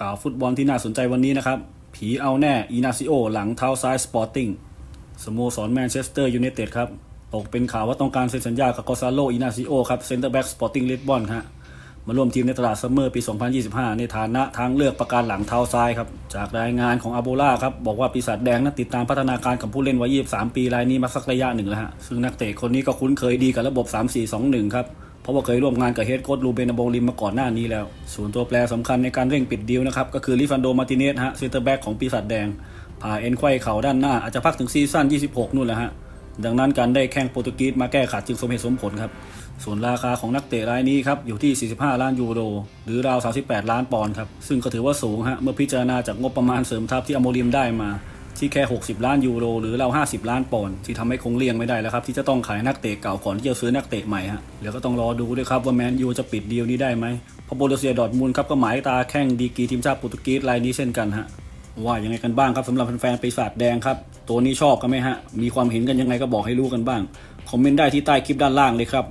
ข่าวฟุตบอลที่น่าสนใจวันนี้นะครับ ผีเอาแน่อีนาซิโอ หลังเท้าซ้ายสปอร์ติ้งสโมสรแมนเชสเตอร์ยูไนเต็ดครับ ตกเป็นข่าวว่าต้องการเซ็นสัญญากับกอซาโลอีนาซิโอครับเซนเตอร์แบ็กสปอร์ติ้งลิสบอนฮะมาร่วมทีมในตลาดซัมเมอร์ปี 2025 ในฐานะทางเลือกประการหลังเท้าซ้ายครับ จากรายงานของอาโบล่าครับ บอกว่าปีศาจแดงนั้นติดตามพัฒนาการของผู้เล่นวัย 23 ปีรายนี้มาสักระยะหนึ่งแล้วฮะซึ่งนักเตะคนนี้ก็คุ้นเคยดีกับระบบ 3-4-2-1 ครับ ราะว่าเคยร่วมงานกับเฮดโค้ชลูเบนอาโบลิมมาก่อนหน้านี้แล้ว ส่วนตัวแปรสำคัญในการเร่งปิดดีลนะครับ ก็คือลิฟันโดมาติเนสฮะเซนเตอร์แบ็กของปีศาจแดงผ่าเอ็นไขว้เข่าด้านหน้าอาจจะพักถึงซีซั่น 26 นู่นแหละฮะ ดังนั้นการได้แข้งโปรตุเกสมาแก้ขาดจึงสมเหตุสมผลครับ ส่วนราคาของนักเตะรายนี้ครับอยู่ที่ 45 ล้านยูโร หรือราว 38 ล้านปอนด์ครับ ซึ่งก็ถือว่าสูงฮะเมื่อพิจารณาจากงบประมาณเสริมทัพที่อโมริมได้มา ที่แค่ 60 ล้านยูโรหรือเรา 50 ล้านปอนด์ที่ทำให้คงเลี่ยงไม่ได้แล้วครับ ที่จะต้องขายนักเตะเก่าก่อนที่จะซื้อนักเตะใหม่ฮะเดี๋ยวก็ต้องรอดูด้วยครับว่าแมนยูจะปิดดีลนี้ได้ไหมเพราะโบโลเซียดอร์ทมุนครับก็หมายตาแข้งดีกีทีมชาติโปรตุเกสรายนี้เช่นกันฮะว่ายังไงกันบ้างครับสำหรับแฟนๆปีศาจแดงครับ ตัวนี้ชอบกันไหมฮะมีความเห็นกันยังไงก็บอกให้รู้กันบ้างคอมเมนต์ได้ที่ใต้คลิปด้านล่างเลยครับ